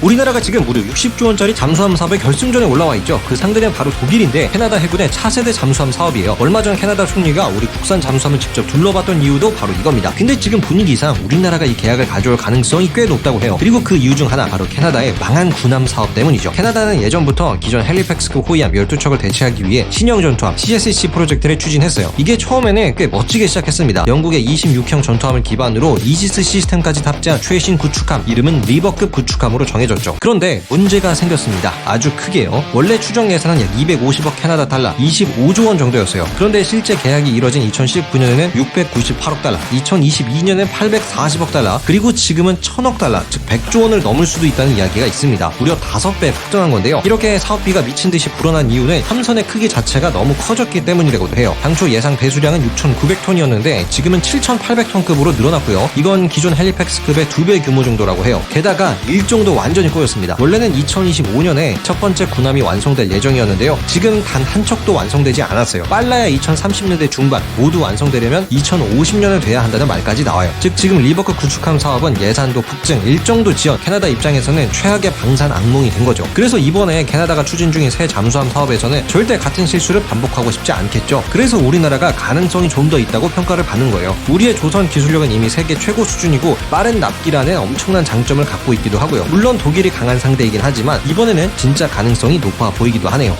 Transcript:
우리나라가 지금 무려 60조 원짜리 잠수함 사업의 결승전에 올라와 있죠. 그 상대는 바로 독일인데 캐나다 해군의 차세대 잠수함 사업이에요. 얼마 전 캐나다 총리가 우리 국산 잠수함을 직접 둘러봤던 이유도 바로 이겁니다. 근데 지금 분위기상 우리나라가 이 계약을 가져올 가능성이 꽤 높다고 해요. 그리고 그 이유 중 하나 바로 캐나다의 망한 군함 사업 때문이죠. 캐나다는 예전부터 기존 헬리팩스급 호위함 12척을 대체하기 위해 신형 전투함 CSC 프로젝트를 추진했어요. 이게 처음에는 꽤 멋지게 시작했습니다. 영국의 26형 전투함을 기반으로 이지스 시스템까지 탑재한 최신 구축함 이름은 리버급 구축함으로 정해 졌죠. 그런데 문제가 생겼습니다. 아주 크게요. 원래 추정 예산은 약 250억 캐나다 달러, 25조 원 정도였어요. 그런데 실제 계약이 이뤄진 2019년에는 698억 달러, 2022년엔 840억 달러, 그리고 지금은 1000억 달러, 즉 100조 원을 넘을 수도 있다는 이야기가 있습니다. 무려 5배 폭등한 건데요. 이렇게 사업비가 미친 듯이 불어난 이유는 함선의 크기 자체가 너무 커졌기 때문이라고도 해요. 당초 예상 배수량은 6,900톤이었는데 지금은 7,800톤급으로 늘어났고요. 이건 기존 헬리팩스급의 두배 규모 정도라고 해요. 게다가 일정도 완전 히 꼬였습니다. 원래는 2025년에 첫 번째 군함이 완성될 예정이었는데요. 지금 단 한 척도 완성되지 않았어요. 빨라야 2030년대 중반 모두 완성되려면 2050년은 돼야 한다는 말까지 나와요. 즉 지금 리버크 구축함 사업은 예산도 폭증, 일정도 지연, 캐나다 입장에서는 최악의 방산 악몽이 된 거죠. 그래서 이번에 캐나다가 추진 중인 새 잠수함 사업에서는 절대 같은 실수를 반복하고 싶지 않겠죠. 그래서 우리나라가 가능성이 좀 더 있다고 평가를 받는 거예요. 우리의 조선 기술력은 이미 세계 최고 수준이고 빠른 납기라는 엄청난 장점을 갖고 있기도 하고요. 물론 독일이 강한 상대이긴 하지만 이번에는 진짜 가능성이 높아 보이기도 하네요.